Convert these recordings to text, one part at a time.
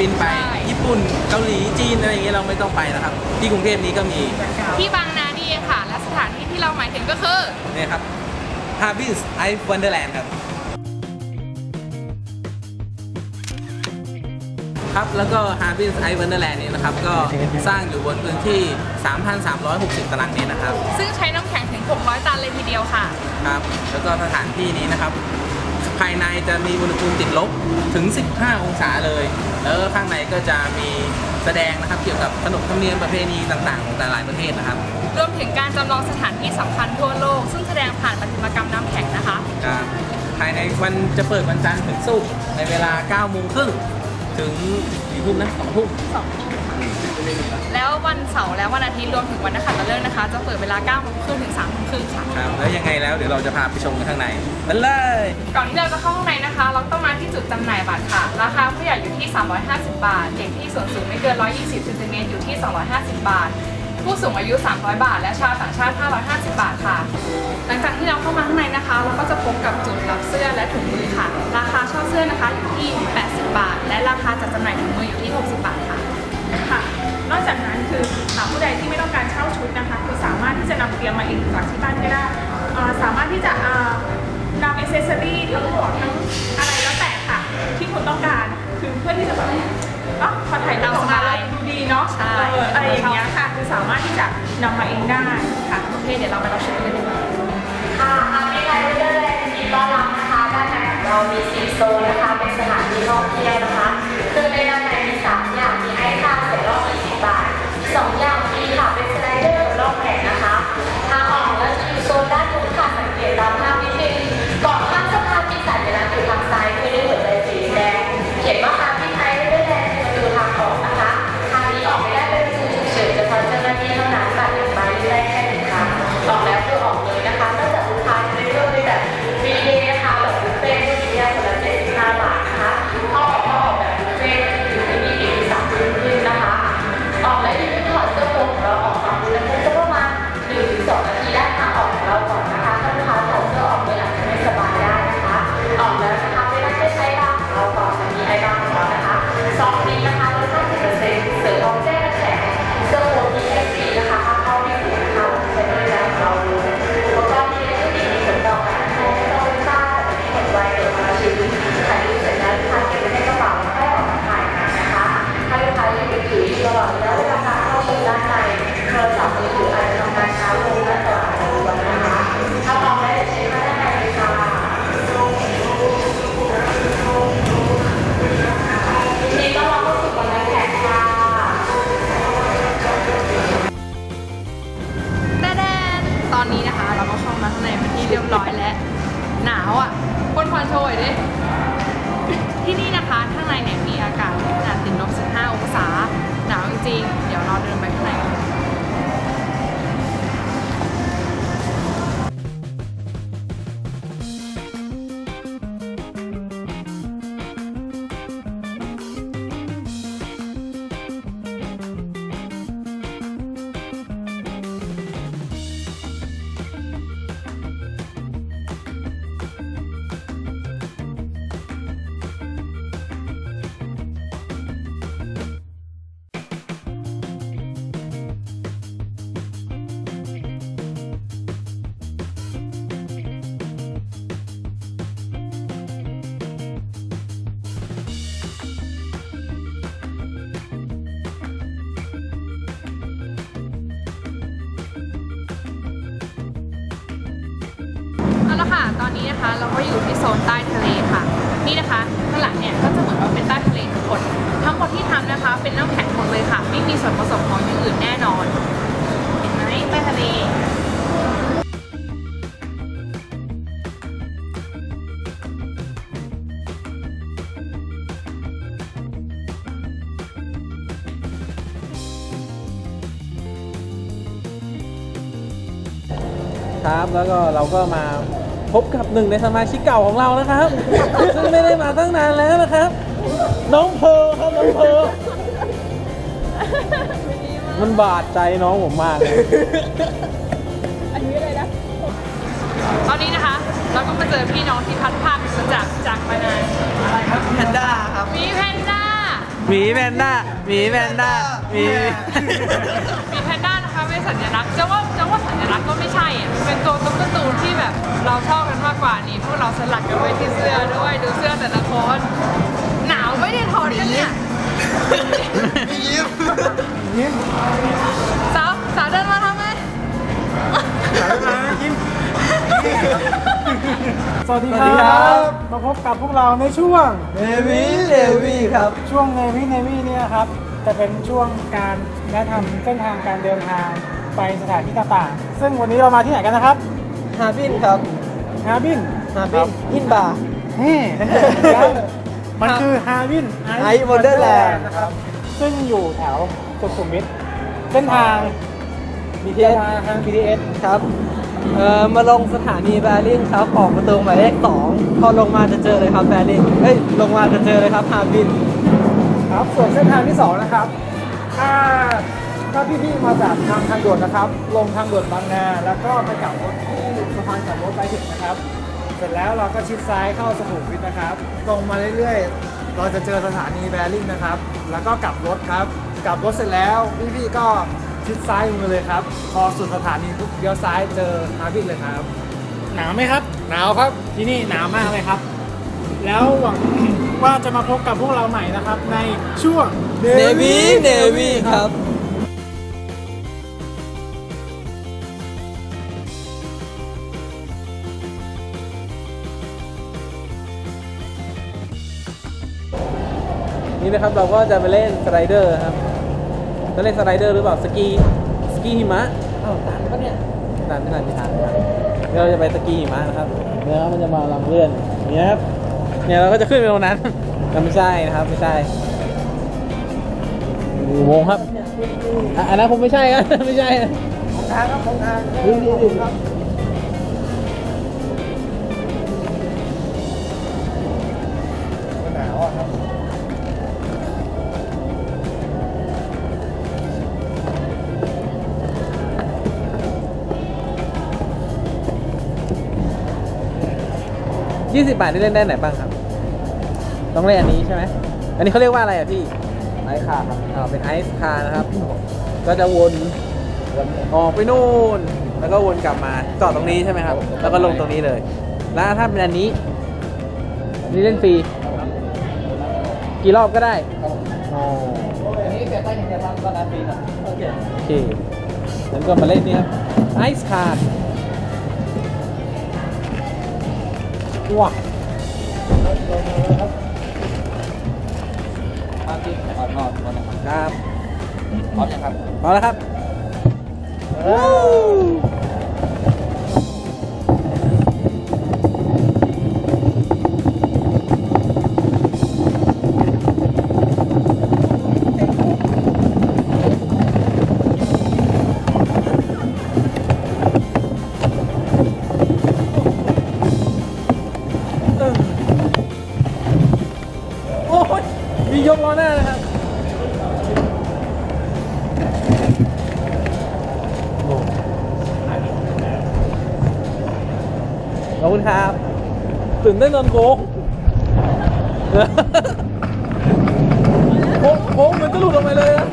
บินไปใช่ญี่ปุ่นเกาหลีจีนอะไรอย่างเงี้ยเราไม่ต้องไปนะครับ ที่กรุงเทพนี้ก็มีที่บางนานี่เองค่ะ และสถานที่ที่เราหมายถึงก็คือเนี่ยครับ Harbins Ice Wonderland ครับ ครับแล้วก็ Harbins Ice Wonderland นี้นะครับ ก็สร้างอยู่บนพื้นที่ 3,360 ตารางเมตรนะครับ ซึ่งใช้น้ำแข็งถึง 600 ตันเลยทีเดียวค่ะ ครับ แล้วก็สถานที่นี้นะครับ ภายในจะมีอุณหภูมิติดลบถึง 15 องศาเลย แล้วก็ข้างในก็จะมีแสดงนะครับเกี่ยวกับขนบธรรมเนียมประเพณีต่างๆ ของแต่ละหลายประเทศนะครับ รวมถึงการจำลองสถานที่สำคัญทั่วโลก ซึ่งแสดงผ่านประติมากรรมน้ำแข็งนะคะครับภายในวันจะเปิดวันจันทร์ถึงศุกร์ในเวลา9โมงครึ่งถึงกี่ทุ่มนะ2ทุ่ม แล้ววันเสาร์และวันอาทิตย์รวมถึงวันนักขัตฤกษ์นะคะ จะเปิดเวลา9โมงครึ่งถึง3โมงครึ่งค่ะ ครับแล้วยังไงแล้วเดี๋ยวเราจะพาไปชมกันข้างในนั่นเลย ก่อนที่เราจะเข้าข้างในนะคะ เราต้องมาที่จุดจำหน่ายบัตรค่ะ ราคาผู้ใหญ่อยู่ที่ 350 บาท เด็กที่ส่วนสูงไม่เกิน 120เซนติเมตรอยู่ที่ 250 บาท ผู้สูงอายุ 300 บาท และชาวต่างชาติ 550 บาทค่ะ หลังจากที่เราเข้ามาข้างในนะคะ เราก็จะพบกับจุดรับเสื้อและถุงมือค่ะ ราคาเช่าเสื้อนะคะอยู่ที่ 80 บาท และราคาจัดจำหน่ายถุงมืออยู่ที่ 60 บาทค่ะค่ะนอกจากนั้น คืออ่าผู้ใดที่ไม่ต้องการเช่าชุดนะคะคือสามารถที่จะนำเตรียมมาเองจากที่บ้านก็ได้อ่าสามารถที่จะอ่านำอ c เซสซอรี่ทั้งหมวกทั้งอะไรแล้วแต่ค่ะ ที่คุณต้องการคือเพื่อที่จะแบบอ๋อพอถ่ายรูปออกมาแล้วดูดีเนาะใช่เอออะไรอย่างเงี้ยค่ะ คือสามารถที่จะนำมาเองได้ค่ะโอเคเดี๋ยวเราไปรับชมกันเลยดีกว่าค่ะทางในไลน์เดอร์แลนด์ยินดีต้อนรับนะคะด้านในของเรามีสีโซนนะคะเป็นสถานที่ท่องเที่ยวนะคะคือในด้านใน นะคะแก็อยู่ที่โซนใต้ทะเลค่ะ นี่นะคะข้างหลังเนี่ยก็จะเหมือนว่าเป็นใต้ทะเลทั้งหมดทั้งหมดที่ทำนะคะ เป็นน้ำแข็งหมดเลยค่ะ ไม่มีส่วนผสมของอย่างอื่นแน่นอน เห็นไหมใต้ทะเลครับแล้วก็เราก็มา พบกับหนึ่งในสมาชิกเก่าของเรานะครับ ซึ่งไม่ได้มาตั้งนานแล้วนะครับ น้องเพร์ลครับน้องเพร์ลมันบาดใจน้องผมมากเลยตอนนี้นะคะเราก็มาเจอพี่น้องที่พัดภาคมาจากจากมานานแพนด้าครับมีแพนด้าหมีแพนด้าหมีแพนด้าหมีมีแพนด้านะคะเป็นสัญลักษณ์จะว่าจะว่า สัญลักษณ์ก็ไม่ใช่อะเป็นตัวตุ๊กตาตูนที่แบบเราชอบกันมากกว่านี่พวกเราสลักกันไว้ที่เสื้อด้วยดูเสื้อแต่ละคนหนาวไม่ได้ถอดกันเนี่ยมียิ้มสาวสาวเดินมาทำไมสวัสดีครับมาพบกับพวกเราในช่วงเนวีเนวีครับ ช่วงเนวิเนวีเนี่ยครับจะเป็นช่วงการแนะนำเส้นทางการเดินทาง ไปสถานที่ต่างๆ ซึ่งวันนี้เรามาที่ไหนกันนะครับฮาบินครับฮาบินฮาบินอินบาร์นี่มันคือฮาบิน Ice Wonderland นะครับ ซึ่งอยู่แถวสุขุมวิทเส้นทาง BTS ทาง BTS ครับ เอ่อ มาลงสถานีแบริ่งครับออกประตูหมายเลขสองพอลงมาจะเจอเลยครับแบริ่งเฮ้ย ลงมาจะเจอเลยครับฮาบิน ครับ ส่วนเส้นทางที่สองนะครับ ถ้า ถ้าพี่ๆมาจากทางทางด่วนนะครับ ลงทางด่วนบางนาแล้วก็ไปกลับรถที่สะพานกลับรถไปถึงนะครับ เสร็จแล้วเราก็ชิดซ้ายเข้าสุขุมวิทนะครับ ตรงมาเรื่อยๆ เราจะเจอสถานีแบริ่งนะครับ แล้วก็กลับรถครับ กลับรถเสร็จแล้วพี่ๆก็ชิดซ้ายมือเลยครับ พอสุดสถานีปุ๊บเลี้ยวซ้ายเจอฮาร์บินเลยครับ หนาวไหมครับ หนาวครับ ที่นี่หนาวมากเลยครับ แล้วหวัง ว่าจะมาพบกับพวกเราใหม่นะครับ ในช่วง เนวีเนวีครับ นี่นะครับเราก็จะไปเล่นสไลเดอร์ครับจะเล่นสไลเดอร์หรือเปล่าสกีสกีหิมะอ้าวตันปะเนี่ยตันไม่ตันไม่ทันไม่ทันเดี๋ยวเราจะไปสกีหิมะนะครับเนี่ยครับมันจะมาลำเลื่อนเนี่ยครับเนี่ยเราก็จะขึ้นไปตรงนั้นแต่ไม่ใช่นะครับไม่ใช่อุโมงค์ครับอะอันนั้นคงไม่ใช่ครับไม่ใช่นะทางครับของทางนี่นี่นี่ครับ 20 บาทนี่เล่นได้ไหนบ้างครับ ต้องเล่นอันนี้ใช่ไหม อันนี้เขาเรียกว่าอะไรอะพี่ ไอซ์คาร์ครับอ่าเป็นไอซ์คาร์นะครับ ก็จะวนวนออกไปนู่น แล้วก็วนกลับมาจอดตรงนี้ใช่ไหมครับ แล้วก็ลงตรงนี้เลย แล้วถ้าเป็นอันนี้นี่เล่นฟรี กี่รอบก็ได้อ๋อ อันนี้เสียไปหนึ่งเดือนตอนนั้นปีนะโอเค โอเคงั้นก็มาเล่นนี่ครับไอซ์คาร์ ว้าฮาบินออดนอดวันนะครับครับพร้อมยังครับพอแล้วครับโหน้านะครับขอบคุณครับตื่นเต้นอนโค้งโค้งโค้งเหมือนจะหลุดออกไปเลยนะ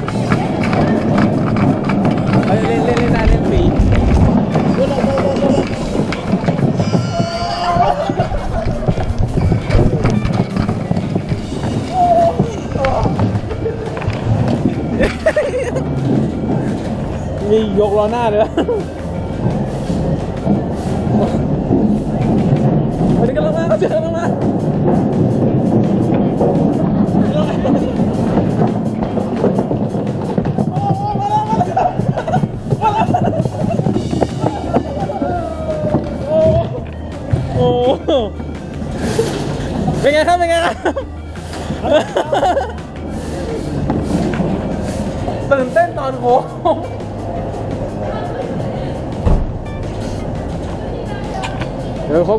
เฮ้ยเล่นเล่นเล่นได้เล่นฟ ยกล้อหน้าเลยวะวันนี้กำลังมาเขาเจอกำลัง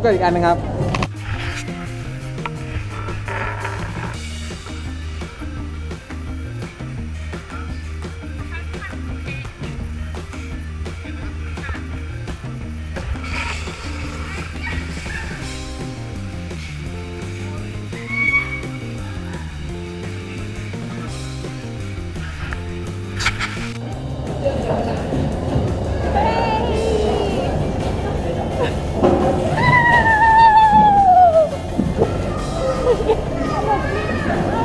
กันอีกอันนะครับ Oh, my God.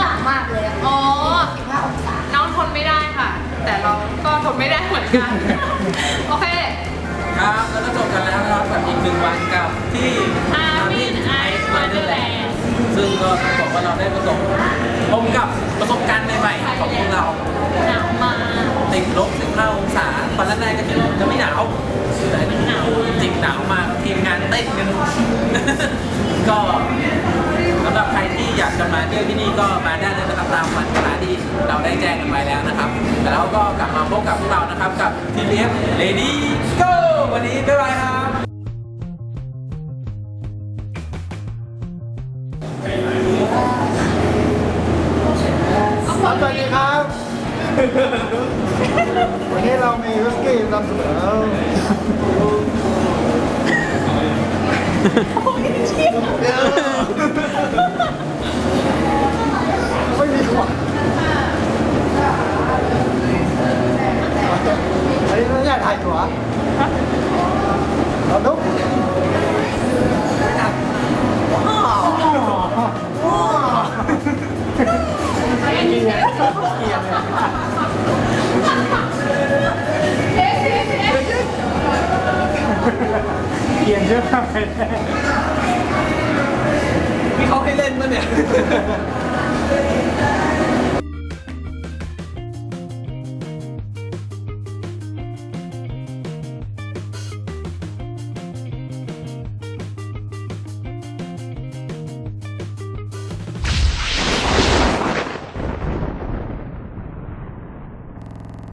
หนาวมากเลยอะอ๋อ 15องศาน้องทนไม่ได้ค่ะ แต่เราก็ทนไม่ได้เหมือนกัน โอเค ครับแล้วก็จบกันแล้วนะครับกับอีกหนึ่งวันกับที่ Armin Ice Wonderland ซึ่งก็ต้องบอกว่าเราได้ประสบพบกับประสบการณ์ใหม่ๆของพวกเรา หนาวมากติดลบ15องศาตอนแรกๆก็คิดว่าจะไม่หนาวแต่หนาวจริงหนาวมากทีมงานเต้นกัน ก็ นี่ก็มาได้เลยนะครับตามวันเวลาที่เราได้แจ้งกันไว้แล้วนะครับ แล้วก็กลับมาพบกับพวกเรานะครับกับ TBF Lady Go วันนี้บ๊ายบายครับครับสวัสดีครับ วันนี้เรามีวิสกี้นำเสนอไม่มีขวดอันนี้ไม่ใช่ถ่ายหัวเราดุ๊กว้าวว้าวเกียร์เกียร์เลยเกียร์เยอะมากเลยพี่เขาให้เล่นปะเนี่ย